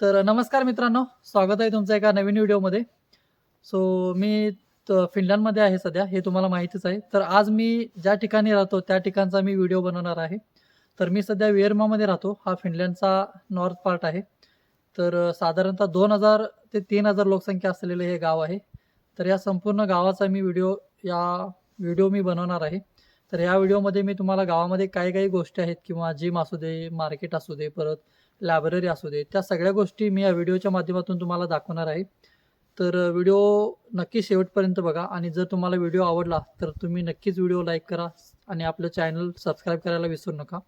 तर नमस्कार मित्रांनो स्वागत आहे तुमचं एका नवीन व्हिडिओमध्ये. सो मी त- फिनलँडमध्ये आहे सध्या हे तुम्हाला माहितीच आहे. तर आज मी ज्या ठिकाणी राहतो त्या ठिकाणचा मी व्हिडिओ बनवणार आहे. तर मी सध्या वियरमामध्ये राहतो हा फिनलँडचा नॉर्थ पार्ट आहे. तर साधारणतः दोन हजार ते तीन हजार लोकसंख्या असलेले हे गाव आहे. तर या संपूर्ण गावाचा मी व्हिडिओ या व्हिडिओ मी बनवणार आहे. तर या व्हिडिओमध्ये मी तुम्हाला गावामध्ये काही काही गोष्टी आहेत किंवा जिम असू दे मार्केट असू दे परत लायब्ररी असू दे त्या सगळ्या गोष्टी मी या व्हिडिओच्या माध्यमातून तुम्हाला दाखवणार आहे. तर व्हिडिओ नक्की शेवटपर्यंत बघा आणि जर तुम्हाला व्हिडिओ आवडला तर तुम्ही नक्कीच व्हिडिओ लाईक करा आणि आपलं चॅनल सबस्क्राईब करायला विसरू नका.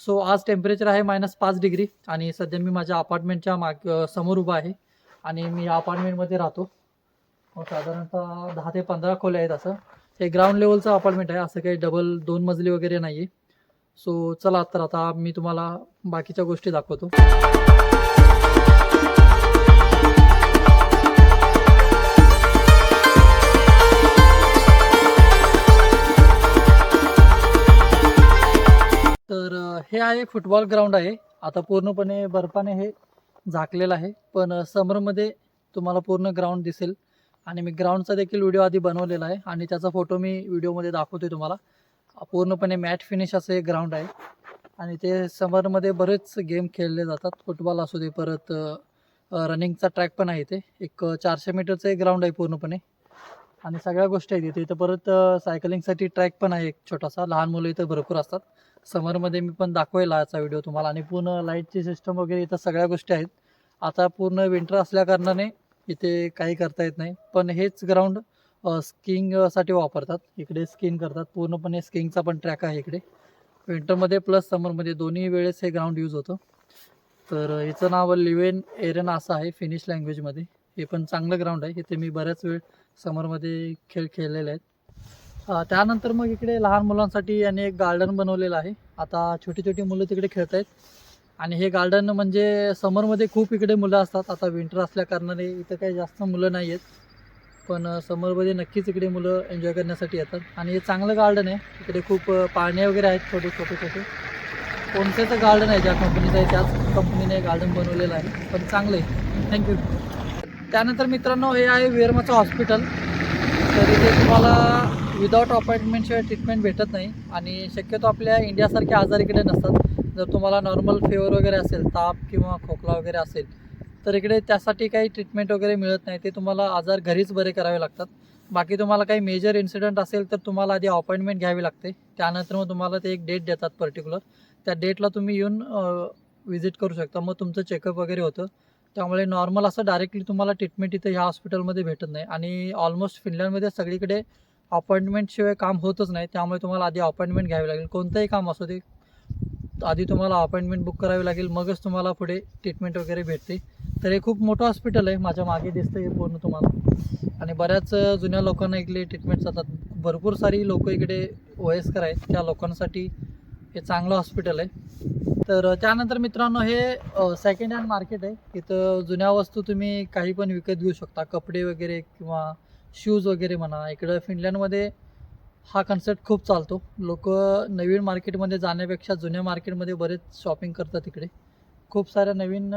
सो आज टेम्परेचर आहे मायनस पाच डिग्री आणि सध्या मी माझ्या अपार्टमेंटच्या माग समोर उभा आहे आणि मी या अपार्टमेंटमध्ये राहतो. हो, साधारणतः दहा ते पंधरा खोल्या आहेत असं. हे ग्राउंड लेवलचं अपार्टमेंट आहे असं काही डबल दोन मजली वगैरे नाही आहे सो चला तर आता मी तुम्हाला बाकीच्या गोष्टी दाखवतो. तर हे आहे फुटबॉल ग्राउंड आहे. आता पूर्णपणे बर्फाने हे झाकलेलं आहे. पण समरमध्ये तुम्हाला पूर्ण ग्राउंड दिसेल. आणि मी ग्राउंडचा देखील व्हिडिओ आधी बनवलेला आहे. आणि त्याचा फोटो मी व्हिडिओमध्ये दाखवतोय तुम्हाला. पूर्णपणे मॅट फिनिश असं एक ग्राउंड आहे. आणि ते समरमध्ये बरेच गेम खेळले जातात. फुटबॉल असू दे परत रनिंगचा ट्रॅक पण आहे इथे एक चारशे मीटरचं एक ग्राउंड आहे पूर्णपणे. आणि सगळ्या गोष्टी आहेत इथे. इथं परत सायकलिंगसाठी ट्रॅक पण आहे एक छोटासा. लहान मुलं इथं भरपूर असतात. समरमध्ये मी पण दाखवेल याचा व्हिडिओ तुम्हाला. आणि पूर्ण लाईटची सिस्टम वगैरे इथं सगळ्या गोष्टी आहेत. आता पूर्ण विंटर असल्या कारणाने इथे काही करता येत नाही. पण हेच ग्राउंड स्किंगसाठी वापरतात. इकडे स्किंग करतात. पूर्णपणे स्किंगचा पण ट्रॅक आहे इकडे. विंटरमध्ये प्लस समरमध्ये दोन्ही वेळेस हे ग्राउंड यूज होतं. तर हिचं नाव लिवेन एरन असं आहे फिनिश लँग्वेजमध्ये हे पण चांगलं ग्राउंड आहे. इथे मी बऱ्याच वेळ समरमध्ये खेळ खेळलेले आहेत. त्यानंतर मग इकडे लहान मुलांसाठी याने एक गार्डन बनवलेलं आहे. आता छोटी छोटी मुलं तिकडे खेळत आहेत आणि हे गार्डन म्हणजे समरमध्ये खूप इकडे मुलं असतात. आता विंटर असल्या कारणाने इथं काही जास्त मुलं नाही आहेत पण समरमध्ये नक्कीच इकडे मुलं एन्जॉय करण्यासाठी येतात. आणि हे चांगलं गार्डन आहे. इकडे खूप पाळणे वगैरे आहेत छोटे छोटे छोटे. कोणत्याचं गार्डन आहे ज्या कंपनीचं आहे? त्याच कंपनीने गार्डन बनवलेलं आहे. पण चांगलं आहे. थँक्यू त्यानंतर मित्रांनो हे आहे वेरमाचं हॉस्पिटल तर इथे तुम्हाला विदाऊट अपॉइंटमेंटशिवाय ट्रीटमेंट भेटत नाही. आणि शक्यतो आपल्या इंडियासारखे आजार इकडे नसतात. जर तुम्हाला नॉर्मल फेवर वगैरे असेल ताप किंवा खोकला वगैरे असेल तर इकडे त्यासाठी काही ट्रीटमेंट वगैरे मिळत नाही. ते तुम्हाला आजार घरीच बरे करावे लागतात. बाकी तुम्हाला काही मेजर इन्सिडेंट असेल तर तुम्हाला आधी अपॉइंटमेंट घ्यावी लागते. त्यानंतर मग तुम्हाला ते एक डेट देतात पर्टिक्युलर त्या डेटला तुम्ही येऊन व्हिजिट करू शकता. मग तुमचं चेकअप वगैरे होतं. त्यामुळे नॉर्मल असं डायरेक्टली तुम्हाला ट्रीटमेंट इथं ह्या हॉस्पिटलमध्ये भेटत नाही. आणि ऑलमोस्ट फिनलँडमध्ये सगळीकडे अपॉइंटमेंटशिवाय काम होतच नाही. त्यामुळे तुम्हाला आधी अपॉइंटमेंट घ्यावी लागेल. कोणतंही काम असू दे आधी तुम्हाला अपॉइंटमेंट बुक करावी लागेल मगच तुम्हाला पुढे ट्रीटमेंट वगैरे भेटते. तर हे खूप मोठं हॉस्पिटल आहे माझ्या मागे दिसतं हे पूर्ण तुम्हाला. आणि बऱ्याच जुन्या लोकांना इकडे ट्रीटमेंट जातात. भरपूर सारी लोक इकडे वयस्कर आहेत त्या लोकांसाठी हे चांगलं हॉस्पिटल आहे. तर त्यानंतर मित्रांनो हे सेकंड हँड मार्केट आहे. इथं जुन्या वस्तू तुम्ही काही पण विकत घेऊ शकता. कपडे वगैरे किंवा शूज वगैरे म्हणा. इकडं फिनलँडमध्ये हा कन्सेप्ट खूप चालतो. लोक नवीन मार्केटमध्ये जाण्यापेक्षा जुन्या मार्केटमध्ये बरेच शॉपिंग करतात तिकडे. खूप साऱ्या नवीन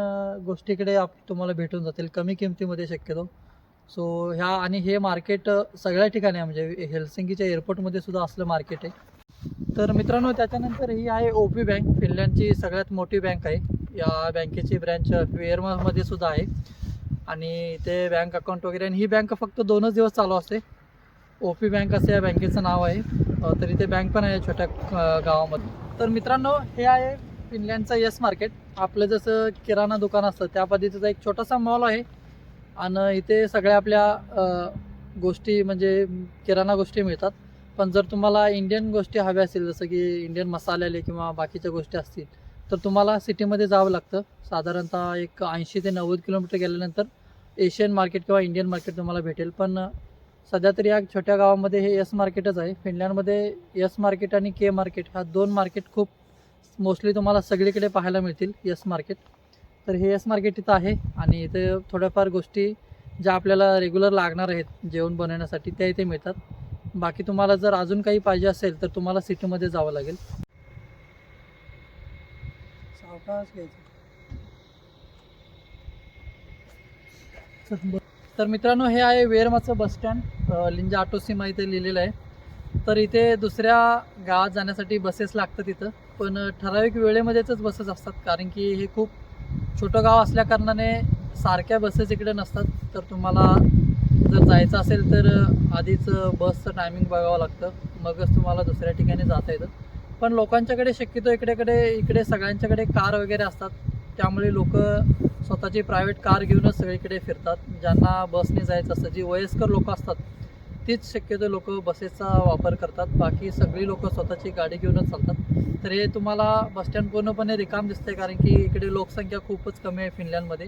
गोष्टीकडे आप तुम्हाला भेटून जातील. कमी किमतीमध्ये शक्यतो. सो ह्या आणि हे मार्केट सगळ्या ठिकाणी आहे. म्हणजे हेल्सिंकीच्या एअरपोर्टमध्ये सुद्धा असलं मार्केट आहे. तर मित्रांनो त्याच्यानंतर ही आहे ओ पी बँक फिनलँडची सगळ्यात मोठी बँक आहे. या बँकेची ब्रँच वेअरमध्ये सुद्धा आहे. आणि इथे बँक अकाउंट वगैरे आणि ही बँक फक्त दोनच दिवस चालू असते. ओ पी बँक असं या बँकेचं नाव आहे. तर इथे बँक पण आहे छोट्या गावामध्ये. तर मित्रांनो हे आहे फिनलँडचं यस मार्केट. आपलं जसं किराणा दुकान असतं त्या पद्धतीचा एक छोटासा मॉल आहे. आणि इथे सगळ्या आपल्या गोष्टी म्हणजे किराणा गोष्टी मिळतात. पण जर तुम्हाला इंडियन गोष्टी हव्या असतील जसं की इंडियन मसाले आले किंवा बाकीच्या गोष्टी असतील तर तुम्हाला सिटीमध्ये जावं लागतं. साधारणतः एक ऐंशी ते नव्वद किलोमीटर गेल्यानंतर एशियन मार्केट किंवा इंडियन मार्केट तुम्हाला भेटेल. पण सध्या तरी या छोट्या गावामध्ये हे एस मार्केटच आहे. फिनलँडमध्ये एस मार्केट आणि के मार्केट ह्या दोन मार्केट खूप मोस्टली तुम्हाला सगळीकडे पाहायला मिळतील एस मार्केट तर हे एस मार्केट इथं आहे आणि इथे थोड्याफार गोष्टी ज्या आपल्याला रेग्युलर लागणार आहेत जेवण बनवण्यासाठी त्या इथे मिळतात. बाकी तुम्हाला जर अजून काही पाहिजे असेल तर तुम्हाला सिटीमध्ये जावं लागेल. सावकाश घ्यायचं. तर मित्रांनो हे आहे वेरमाचं बस स्टँड लिंजा ऑटो सीमा इथे लिहिलेलं आहे. तर इथे दुसऱ्या गावात जाण्यासाठी बसेस लागतात इथं. पण ठराविक वेळेमध्येच बसेस असतात. कारण की हे खूप छोटं गाव असल्याकारणाने सारख्या बसेस इकडे नसतात. तर तुम्हाला जर जायचं असेल तर आधीच बसचं टायमिंग बघावं लागतं. मगच तुम्हाला दुसऱ्या ठिकाणी जाता येतं. पण लोकांच्याकडे शक्यतो इकडेकडे इकडे सगळ्यांच्याकडे कार वगैरे असतात. त्यामुळे लोक स्वतःची प्रायव्हेट कार घेऊनच सगळीकडे फिरतात. ज्यांना बसने जायचं असतं जी वयस्कर लोक असतात तीच शक्यतो लोक बसेसचा वापर करतात. बाकी सगळी लोक स्वतःची गाडी घेऊनच चालतात. तर हे तुम्हाला बसस्टँड पूर्णपणे रिकाम दिसते कारण की इकडे लोकसंख्या खूपच कमी आहे फिनलँडमध्ये.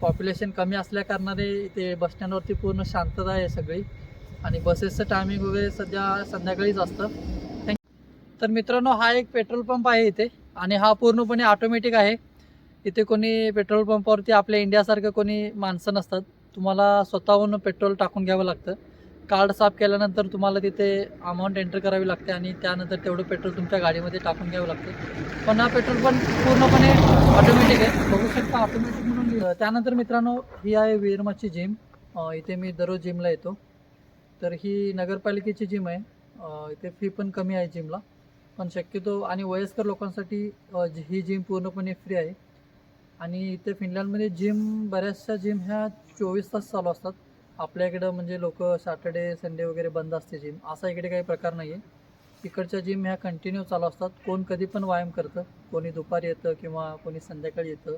पॉप्युलेशन कमी असल्याकारणाने इथे बसस्टँडवरती पूर्ण शांतता आहे सगळी. आणि बसेसचं टायमिंग वगैरे सध्या संध्याकाळीच असतं. थँक तर मित्रांनो हा एक पेट्रोल पंप आहे इथे. आणि हा पूर्णपणे ऑटोमॅटिक आहे. इथे कोणी पेट्रोल पंपावरती आपल्या इंडियासारखं कोणी माणसं नसतात. तुम्हाला स्वतःहून पेट्रोल टाकून घ्यावं लागतं. कार्ड साफ केल्यानंतर तुम्हाला तिथे अमाऊंट एंटर करावी लागते आणि त्यानंतर तेवढं पेट्रोल तुमच्या गाडीमध्ये टाकून घ्यावं लागतं. पण हा पेट्रोल पण पूर्णपणे ऑटोमॅटिक आहे. बघू शकता ऑटोमॅटिक म्हणून लिहिलं. त्यानंतर मित्रांनो ही आहे वीरमाची जिम इथे मी दररोज जिमला येतो. तर ही नगरपालिकेची जिम आहे. इथे फी पण कमी आहे जिमला पण शक्यतो आणि वयस्कर लोकांसाठी जी- ही जिम पूर्णपणे फ्री आहे. आणि इथे फिनलँडमध्ये जिम बऱ्याचशा जिम ह्या चोवीस तास चालू असतात. आपल्या इकडं म्हणजे लोक सॅटर्डे संडे वगैरे बंद असते जिम असा इकडे काही प्रकार नाही आहे इकडच्या जिम ह्या कंटिन्यू चालू असतात. कोण कधी पण व्यायाम करतं. कोणी दुपारी येतं किंवा कोणी संध्याकाळी येतं.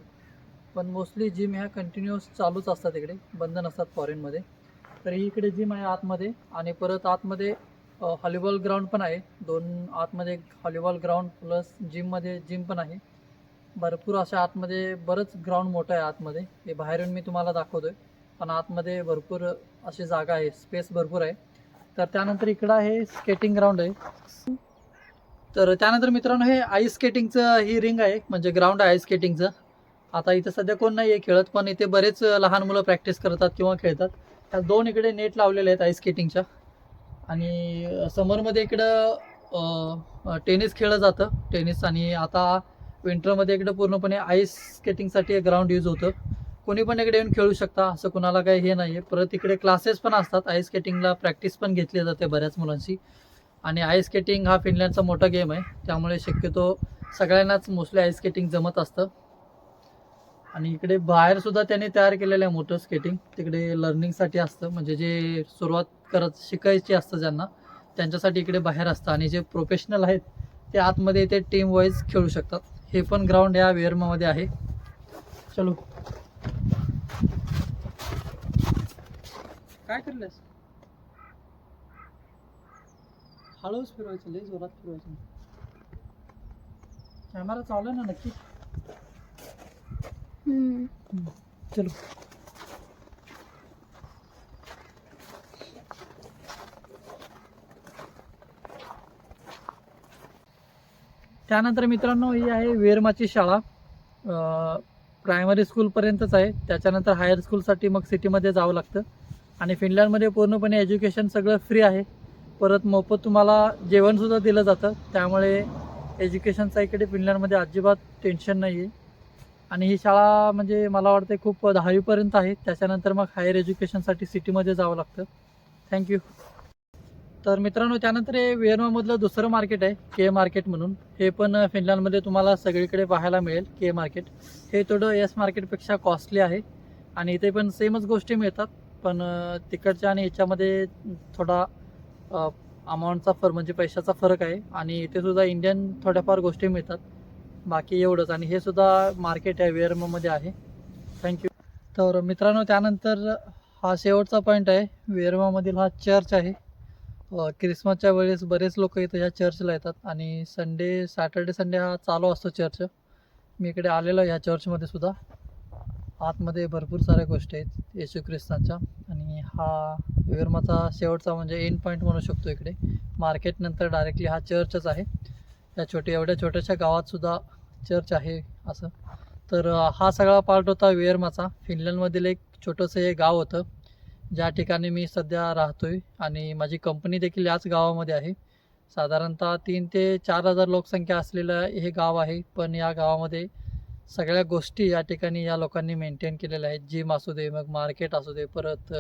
पण मोस्टली जिम ह्या कंटिन्युअस चालूच असतात इकडे. बंद नसतात फॉरेनमध्ये तर ही इकडे जिम आहे आतमध्ये. आणि परत आतमध्ये हॉलीबॉल ग्राउंड पण आहे. दोन आतमध्ये हॉलीबॉल ग्राउंड प्लस जिममध्ये जिम पण आहे. भरपूर अशा आतमध्ये बरंच ग्राउंड मोठं आहे आतमध्ये. हे बाहेरून मी तुम्हाला दाखवतोय. पण आतमध्ये भरपूर अशी जागा आहे. स्पेस भरपूर आहे. तर त्यानंतर इकडं हे स्केटिंग ग्राउंड आहे. तर त्यानंतर मित्रांनो हे आईस स्केटिंगचं ही रिंग आहे. म्हणजे ग्राउंड आहे आईस स्केटिंगचं आता इथं सध्या कोण नाही आहे खेळत पण इथे बरेच लहान मुलं प्रॅक्टिस करतात किंवा खेळतात. त्या दोन इकडे नेट लावलेले आहेत आईस स्केटिंगच्या आणि समरमध्ये इकडं टेनिस खेळलं जातं. टेनिस आणि आता विंटरमध्ये इकडं पूर्णपणे आईस स्केटिंगसाठी ग्राउंड यूज होतं. कोणी पण इकडे येऊन खेळू शकता असं कुणाला काही हे नाही आहे परत इकडे क्लासेस पण असतात. आईस स्केटिंगला प्रॅक्टिस पण घेतली जाते बऱ्याच मुलांची आणि आईस स्केटिंग हा फिनलँडचा मोठा गेम आहे. त्यामुळे शक्यतो सगळ्यांनाच मोस्टली आईस स्केटिंग जमत असतं. आणि इकडे बाहेरसुद्धा त्यांनी तयार केलेलं आहे मोठं स्केटिंग तिकडे लर्निंगसाठी असतं. म्हणजे जे सुरुवात करत शिकायची असतं ज्यांना त्यांच्यासाठी इकडे बाहेर असतं. आणि जे प्रोफेशनल आहेत ते आतमध्ये ते टीम वाईज खेळू शकतात. हे पण ग्राउंड या वेरमामध्ये आहे. चलो. काय करलेस? हळूच फिरवायचं लई जोरात फिरवायचं. कॅमेरा चालू आहे ना नक्की? चलो. त्यानंतर मित्रांनो ही आहे वेरमाची शाळा. प्रायमरी स्कूलपर्यंतच आहे. त्याच्यानंतर हायर स्कूलसाठी मग सिटीमध्ये जावं लागतं. आणि फिनलँडमध्ये पूर्णपणे एज्युकेशन सगळं फ्री आहे. परत मोफत तुम्हाला जेवणसुद्धा दिलं जातं. त्यामुळे एज्युकेशनचा इकडे फिनलँडमध्ये अजिबात टेन्शन नाही आहे आणि ही शाळा म्हणजे मला वाटते खूप दहावीपर्यंत आहे. त्याच्यानंतर मग हायर एज्युकेशनसाठी सिटीमध्ये जावं लागतं. थँक्यू तर मित्रांनो त्यानंतर हे वियर्मामधलं दुसरं मार्केट आहे के मार्केट म्हणून. हे पण फिनलँडमध्ये तुम्हाला सगळीकडे पाहायला मिळेल के मार्केट हे थोडं एस मार्केटपेक्षा कॉस्टली आहे आणि इथे पण सेमच गोष्टी मिळतात पण तिकडच्या आणि याच्यामध्ये थोडा अमाऊंटचा फर म्हणजे पैशाचा फरक आहे आणि इथे सुद्धा इंडियन थोड्याफार गोष्टी मिळतात. बाकी एवढंच आणि हे सुद्धा मार्केट आहे वेअरमध्ये आहे. थँक्यू तर मित्रांनो त्यानंतर हा शेवटचा पॉईंट आहे. वेरमामधील हा चर्च आहे. क्रिसमसच्या वेळेस बरेच लोक इथं ह्या चर्चला येतात आणि संडे सॅटर्डे संडे हा चालू असतो चर्च. मी इकडे आलेलो ह्या चर्चमध्ये सुद्धा. आतमध्ये भरपूर साऱ्या गोष्टी आहेत येशू ख्रिस्तांच्या आणि हा वेरमाचा शेवटचा म्हणजे एंड पॉईंट म्हणू शकतो इकडे. मार्केटनंतर डायरेक्टली हा चर्चच आहे. या छोट्या एवढ्या छोट्याशा गावातसुद्धा चर्च आहे असं. तर हा सगळा पार्ट होता वेरमाचा फिनलँडमधील एक छोटंसं हे गाव होतं. ज्या ठिकाणी मी सध्या राहतोय आणि माझी कंपनी देखील याच गावामध्ये आहे. साधारणतः तीन ते चार हजार लोकसंख्या असलेलं हे गाव आहे. पण या गावामध्ये सगळ्या गोष्टी या ठिकाणी या लोकांनी मेंटेन केलेल्या आहेत. जिम असू दे मग मार्केट असू दे परत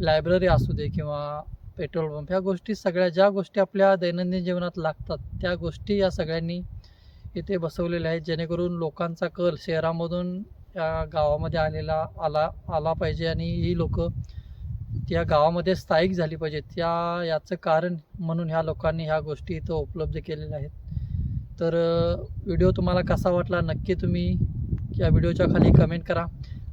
लायब्ररी असू दे किंवा पेट्रोल पंप ह्या गोष्टी सगळ्या ज्या गोष्टी आपल्या दैनंदिन जीवनात लागतात त्या गोष्टी या सगळ्यांनी इथे बसवलेल्या आहेत. जेणेकरून लोकांचा कल शहरामधून या गावामध्ये आलेला आला आला पाहिजे आणि ही लोक त्या गावामध्ये स्थायिक झाली पाहिजे. त्या याचं कारण म्हणून ह्या लोकांनी ह्या गोष्टी इथं उपलब्ध केलेल्या आहेत. तर व्हिडिओ तुम्हाला कसा वाटला नक्की तुम्ही या व्हिडिओच्या खाली कमेंट करा.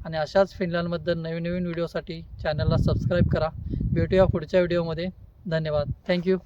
आणि अशाच फिनलँडबद्दल नवीन नवीन व्हिडिओसाठी चॅनलला सबस्क्राईब करा. भेटूया पुढच्या व्हिडिओमध्ये. धन्यवाद. थँक्यू